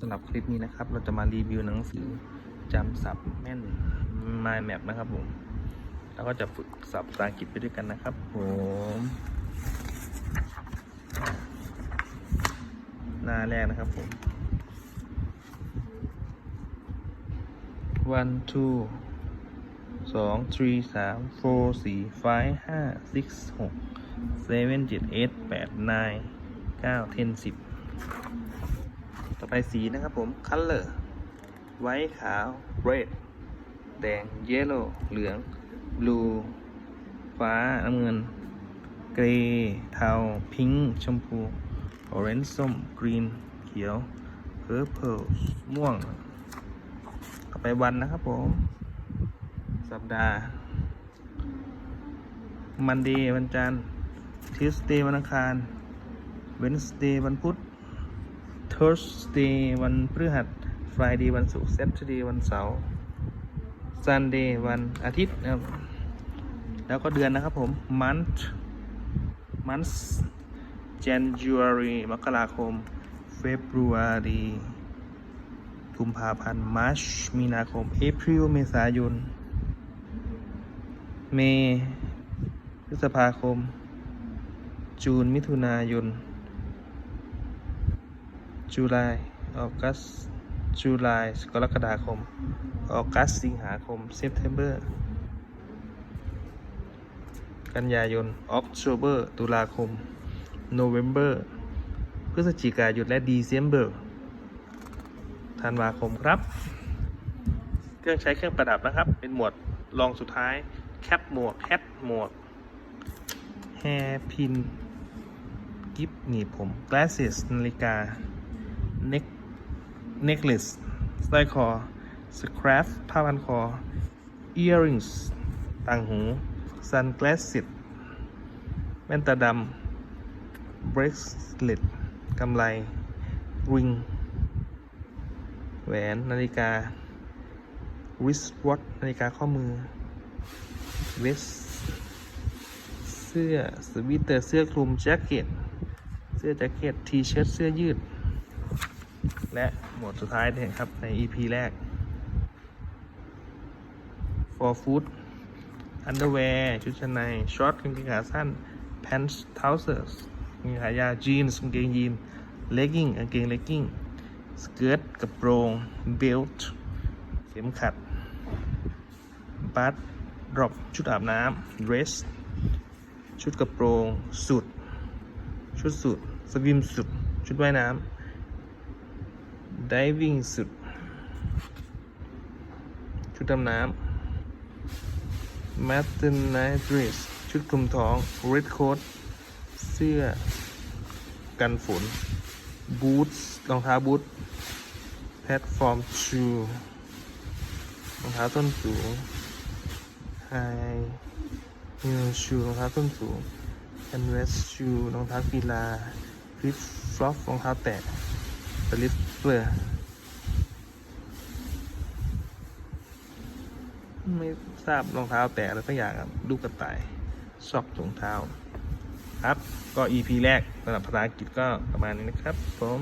สำหรับคลิปนี้นะครับ เราจะมารีวิวหนังสือจำศัพท์แม่น Mind Map นะครับผม แล้วก็จะฝึกศัพท์ภาษาอังกฤษไปด้วยกันนะครับผมหน้าแรกนะครับผม one two สอง three สาม four สี่ five ห้า six หก seven เจ็ด eight แปด nine เก้า ten สิบ ต่อไปสีนะครับผม color ไว้ขาว red แดง yellow เหลือง blue ฟ้า น้ำเงิน gray เทา pink ชมพู orange ส้ม green เขียว purple ม่วง ต่อไปวันนะครับผม สัปดาห์ Monday วันจันทร์ Tuesday วันอังคาร Wednesday วันพุธ Thursday วันพฤหัส Friday วันศุกร์ Saturday วันเสาร์ Sunday วันอาทิตย์นะครับ แล้วก็เดือนนะครับผม month month January มกราคม February กุมภาพันธ์ March มีนาคม April เมษายน เมษพฤษภาคม จูนมิถุนายน จุลายออกัสจุลายกรกฎาคมออกัสสิงหาคมเซปเทมเบอร์กันยายนออกโ b เบอร์ตุลาคมโนเวมเบอร์พฤศจิกายนและดีเซมเบอร์ธันวาคมครับ เครื่องใช้เครื่องประดับนะครับ เป็นหมวดรองสุดท้าย แคปหมวก แคปหมวก แฮร์พิน กิฟหนีบผม glasses นาฬิกา neck necklace สร้อยคอ scarf ผ้าพันคอ earrings ต่างหู sunglasses แว่นตาดำ bracelet กำไล ring แหวนนาฬิกา wristwatch นาฬิกาข้อมือ vest เสื้อสวีเตอร์เสื้อคลุมแจ็คเก็ต เสื้อแจ็คเก็ตทีเชิ้ตเสื้อยืด และหมวดสุดท้ายเนี่ยครับใน EP แรก for food underwear ชุดชั้นในช็อตกางเกงขาสั้น pants trousers กางเกงขายาว jeans กางเกงยีน legging กางเกง legging สเกิร์ตกระโปรง belt เข็มขัด บัตดรอปชุดอาบน้ำ dress ชุดกระโปรงสุด ชุดสุด สวิมสุด ชุดว่ายน้ำ diving สุดชุดดำน้ำ maternity dress ชุดคลุมท้อง red coat เสื้อกันฝน boots รองเท้าบูท platform shoe รองเท้าส้นสูง high heel shoe รองเท้าส้นสูง canvas shoe รองเท้ากีฬา flip flop รองเท้าแตะ slipper ไม่ทราบรองเท้าแตะอะไรสักอย่างครับลูกกระต่ายซอกถุงเท้า ครับ ก็ EP แรกสำหรับภาษาอังกฤษก็ประมาณนี้นะครับผม